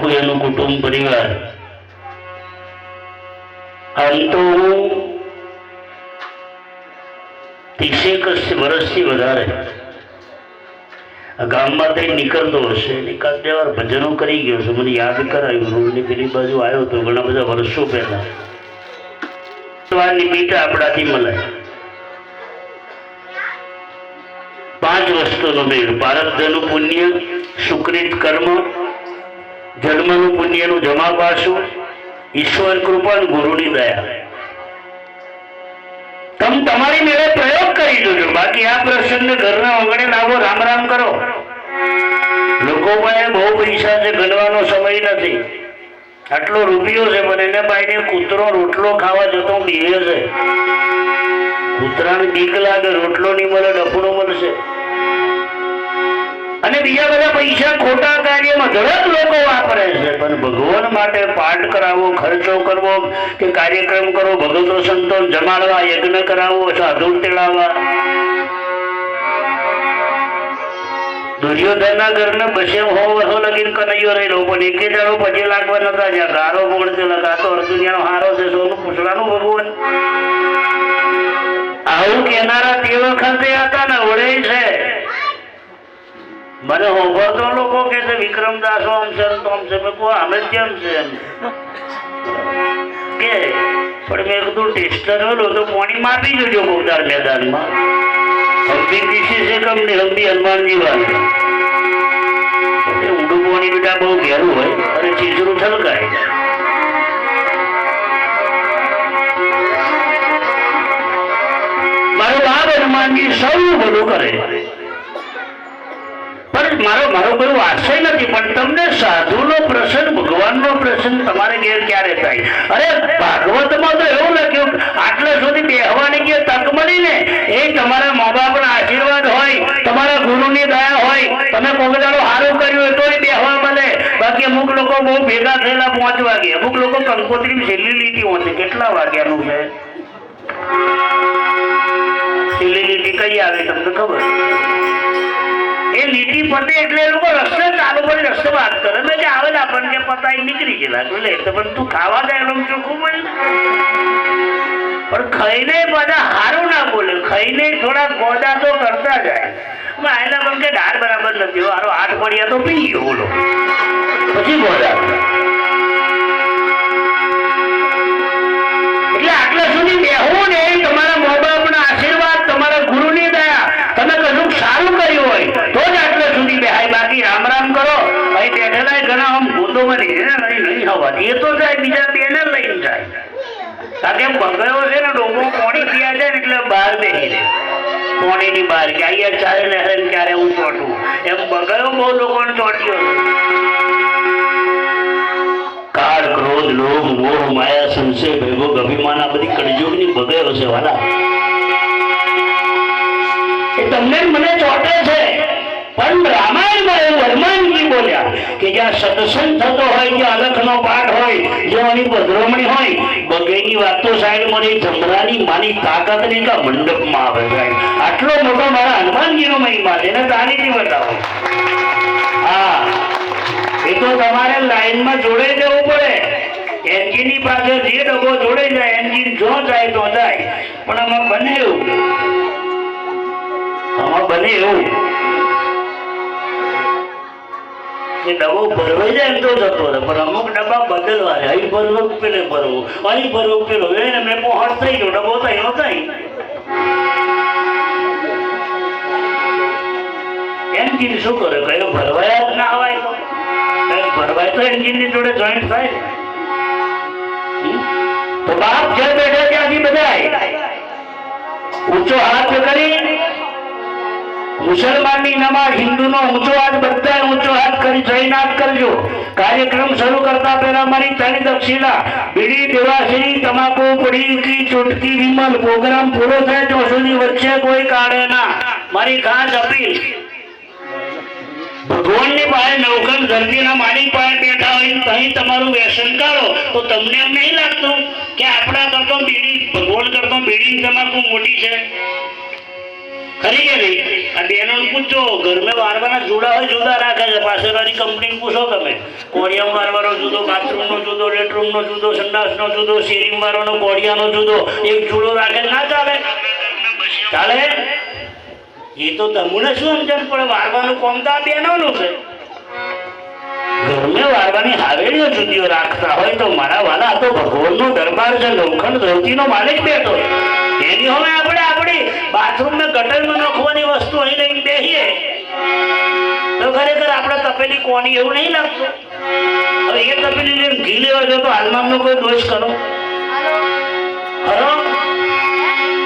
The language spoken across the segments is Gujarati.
આખું એનું કુટુંબ પરિવાર આમ હું ત્રીસેક વર્ષથી વધારે ગામમાં નીકળતો હશે એકાદ બે ભજનો કરી ગયો છે મને યાદ કરાયું રોડની પેલી બાજુ આવ્યો હતો ઘણા બધા વર્ષો પહેલા આ નિમિત્ત આપણાથી મળે પાંચ વસ્તુનો મેળ પારબ્ધનું પુણ્ય સુકૃત કર્મ જન્મનું પુણ્યનું જમા પાછું ઈશ્વર કૃપા ગુરુની દયા. તમે તમારી મેળે પ્રયોગ કરી જોજો. બાકી આ પ્રસંગ ઘરના આંગણે લાવો, રામ રામ કરો. લોકો પાસે બહુ પૈસા છે, ગણવાનો સમય નથી. આટલો રૂપિયો છે પણ એને ભાઈને કૂતરો રોટલો ખાવા જતો બીવે છે. કૂતરાને બીક લાગે, રોટલો નહીં મળે ડફડો મળશે. અને બીજા બધા પૈસા ખોટા કાર્યમાં ધડક લોકો વાપરે છે. પણ ભગવાન માટે પાઠ કરાવવો ખર્ચો કરવો, કે કાર્યક્રમ કરવો ભગતો સંતો જમાડવા, યજ્ઞ કરાવવો સાધુ તેડાવવા દુર્યોધનના ઘરને બસે હો વર્ષો લગીન કનૈયો રહેલો, પણ એકે દાડો પછી લાગવા નતા જ્યાં ગારો બોલતે લગાતો અર્જુનિયાનો હારો છે, સોનું પૂછડાનું ભગવાન. આવું કેનારા તે વખતે હતા ને વડે છે. મને હોભળતો લોકો કે છે, વિક્રમદાસ, આમ છે તો આમ છે. મેં કહું અમે કેમ છે એમ? કે, પણ મેં કીધું ટેસ્ટ કરેલો તો પાણી મારી જજો ગોદાર મેદાનમાં. હમ્પી પીસી છે કમ ને હમ્પી હનુમાનજી વાળા ઊંડું પાણી બેટા બહુ ઘેરું હોય, અને ચીચરું છલકાય. મારો બાપ હનુમાનજી સૌ બધું કરે. મારો મારો કોઈ વાંચે નથી, પણ તમને સાધુનો પ્રસંગ, ભગવાનનો પ્રસંગ તમારે ઘેર ક્યારે થાય? અરે, ભાગવતમાં તો એવું લખ્યું આટલા સુધી બેહવાની કે તક મળી ને? એ તમારા મા બાપના આશીર્વાદ હોય, તમારા ગુરુની દયા હોય, તમે કોગદાડો સારું કર્યું હોય તોય બેહવા મળે. બાકી અમુક લોકો બહુ ભેગા થયેલા પાંચ વાગે, અમુક લોકો કંકોત્રી છેલ્લી લીટી હોય કેટલા વાગ્યાનું છે? છેલ્લી લીટી કઈ આવે તમને ખબર? એ લીટી પતે એટલે લોકો રસ્તે ચાલુ પડે રસ્તે વાત કરે. મેં કે આવે ને આપણને પતાઈ નીકળી ગયેલા. એટલે તો પણ તું ખાવા જાય એમ ચોખ્ખું પણ પણ ખાઈને બધા હારું ના બોલે. ખાઈને થોડા ગોદા તો કરતા જાય. આયલા પણ કે ઢાર બરાબર નથી. હારો આઠ પડ્યા તો પી ગયો, બોલો. પછી ગોદા ઘણા આમ ભૂતો બની છે ને નહીં નહીં એ તો જાય બીજા બેને લઈને જાય. કારણ કે બગડ્યો છે ને ડોબો કોણી પીયા જાય ને એટલે બહાર બેસી રહે પાણીની બહાર કે અહીંયા ચાલે ને હરે ક્યારે હું ચોટું? એમ બગડ્યો બહુ લોકોને ચોટ્યો કાળ ક્રોધ લોભ મોહ માયા સંશય ભેગો અભિમાન આ બધી કળજુગની બગડ્યો છે વાલા. એ તમને મને ચોટે છે. પણ રામાયણમાં એવું હનુમાનજી બોલ્યા કે જ્યાં સત્સંગ થતો હોય, જ્યાં અલખનો પાઠ હોય, જ્યાં એની પધરામણી હોય, બગેની વાતો સાહેબ મને જમરાની માની તાકાત ને કા મંડપમાં આવે સાહેબ. આટલો મોટો મારા હનુમાનજીનો મહિમા છે, એને તારીથી બતાવો. હા. એ તો તમારે લાઈનમાં જોડે જવું પડે. એન્જિનની પાસે જે ડબ્બો જોડે જાય એન્જિન જો જાય તો જાય. પણ આમાં બને એવું. આમાં બને એવું. કે ડબ્બો ભરવાઈ જાય એમ તો જતો રહે પણ અમુક ડબ્બા બદલવા છે. અહીં ભરવો પેલે ભરવો? અહીં ભરવું પેલો? એને મેં પહોંચ થઈ ગયો. ડબ્બો થયો. થઈ એન્જિન શું કરે? કયો ભરવાય જ ના હોય તો. ભરવાય તો એન્જિનની જોડે જોઈન્ટ થાય. તો બાપ જ્યાં બેઠા ત્યાંથી બધા ઊંચો હાથ કરી. મુસલમાનની નમાજ હિન્દુનો ઊંચો હાથ બધા ઊંચો હાથ કરી જયનાથ કરજો કાર્યક્રમ શરૂ કરતા પહેલા મારી ત્રણ દક્ષિણા. બીડી દેવાશ્રી તમાકુ પડીકી ચુટકી વિમલ. પ્રોગ્રામ પૂરો થાય તો સુધી વચ્ચે કોઈ કાઢે ના. મારી ખાસ અપીલ. ભગવાનની પાસે નવકર ધરતીના માલિક પાસે બેઠા હોય અહીં તમારું વ્યસન કાઢો. તો તમને એમ નહીં લાગતું કે આપણા કરતો બીડી, ભગવાન કરતો બીડી તમાકુ મોટી છે? ખરી કે નહીં? આ બેનો પૂછો ઘરમાં વારવાના જુડા હોય, જુદા રાખે છે. પાછળની કંપની પૂછો તમે. કોડિયા મારવાનો જુદો બાથરૂમનો જુદો લેટરૂમનો જુદો, સંડાસનો જુદો શેરી મારવાનો કોડિયાનો જુદો, એક જુડો રાખે ના ચાલે? ચાલે? એ તો તમને શું સમજણ પણ વારવાનું કોમ તો આ બેનોનું છે. ઘરને વારવાની હાવેલીઓ જુદીઓ રાખતા હોય તો મારા વાલા તો ભગવાનનો દરબાર છે. લોખંડ ધોતીનો માલિક બેઠો એની હવે આપણે આપણી બાથરૂમમાં ગટરમાં નાખવાની વસ્તુ અહીં લઈને બેસીએ તો ખરેખર આપણે તપેલી કોની એવું નહીં લાગતું. હવે એ તપેલી લઈને ઘી લેવા જો તો હાલમાં કોઈ દોષ કરો. ખરો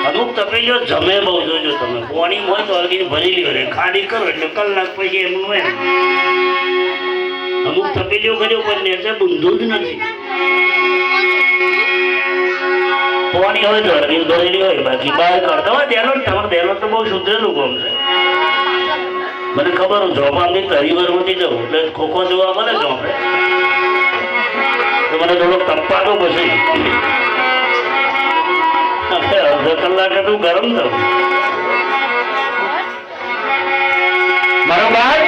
અમુક તપેલીઓ જમે બહુ, જોજો તમે. કોની હોય તો અલગી ભરી લ્યો રે. ખાલી કરો એટલે કલાક પછી એમનું એમ. અમુક તપેલીઓ કર્યો પણ એટલે બુંધું જ નથી. પોણી હોય દોરડી દોરડી હોય બાકી બહાર કરતા હોય તેનો તમારે તેનો તો બહુ સુધરેલું કોમ છે. મને ખબર હું જોબ આમ હરિવર નથી જવું એટલે ખોખો જોવા મને જોબે તો મને થોડોક તપ્પાતો પછી. અડધો કલાક હતું ગરમ થયું. મારો બાર?